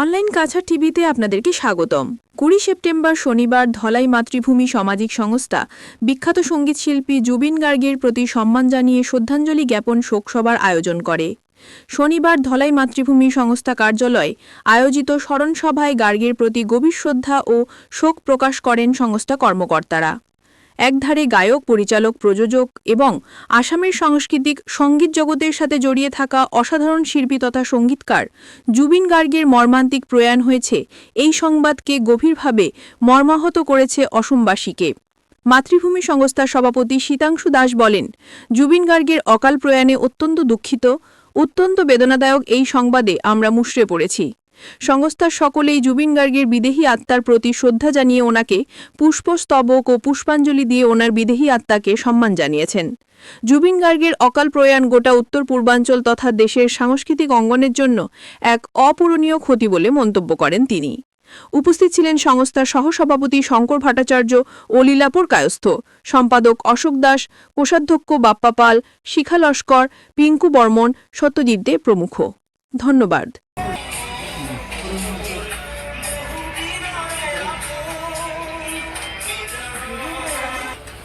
Online Cachar টিভিতে আপনাদেরকে স্বাগতম। কুড়ি সেপ্টেম্বর শনিবার ধলাই মাতৃভূমি সামাজিক সংস্থা, বিখ্যাত সঙ্গীতশিল্পী জুবিন গার্গের প্রতি সম্মান জানিয়ে শ্রদ্ধাঞ্জলি জ্ঞাপন শোকসভার আয়োজন করে। শনিবার ধলাই মাতৃভূমি সংস্থা কার্যালয়ে, আয়োজিত স্মরণসভায় গার্গের প্রতি গভীর শ্রদ্ধা ও শোক প্রকাশ করেন সংস্থা কর্মকর্তারা। একধারে গায়ক, পরিচালক, প্রযোজক এবং আসামের সাংস্কৃতিক সংগীত জগতের সাথে জড়িয়ে থাকা অসাধারণ শিল্পী তথা সঙ্গীতকার জুবিন গার্গের মর্মান্তিক প্রয়াণ হয়েছে। এই সংবাদকে গভীরভাবে মর্মাহত করেছে অসমবাসীকে। মাতৃভূমি সংস্থার সভাপতি শীতাংশু দাস বলেন, জুবিন গার্গের অকাল প্রয়াণে অত্যন্ত দুঃখিত। অত্যন্ত বেদনাদায়ক এই সংবাদে আমরা মুষড়ে পড়েছি। সংস্থার সকলেই জুবিন গার্গের বিদেহী আত্মার প্রতি শ্রদ্ধা জানিয়ে ওনাকে পুষ্পস্তবক ও পুষ্পাঞ্জলি দিয়ে ওনার বিদেহী আত্মাকে সম্মান জানিয়েছেন। জুবিন গার্গের অকাল প্রয়াণ গোটা উত্তর পূর্বাঞ্চল তথা দেশের সাংস্কৃতিক অঙ্গনের জন্য এক অপূরণীয় ক্ষতি বলে মন্তব্য করেন তিনি। উপস্থিত ছিলেন সংস্থার সহসভাপতি শঙ্কর ভট্টাচার্য ও লীলাপুর কায়স্থ, সম্পাদক অশোক দাস, কোষাধ্যক্ষ বাপ্পা পাল, শিখা লস্কর, পিঙ্কু বর্মন, সত্যজিৎ দে প্রমুখ। ধন্যবাদ।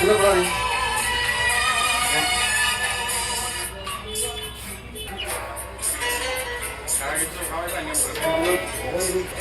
Hello, brother. Hello. Hello.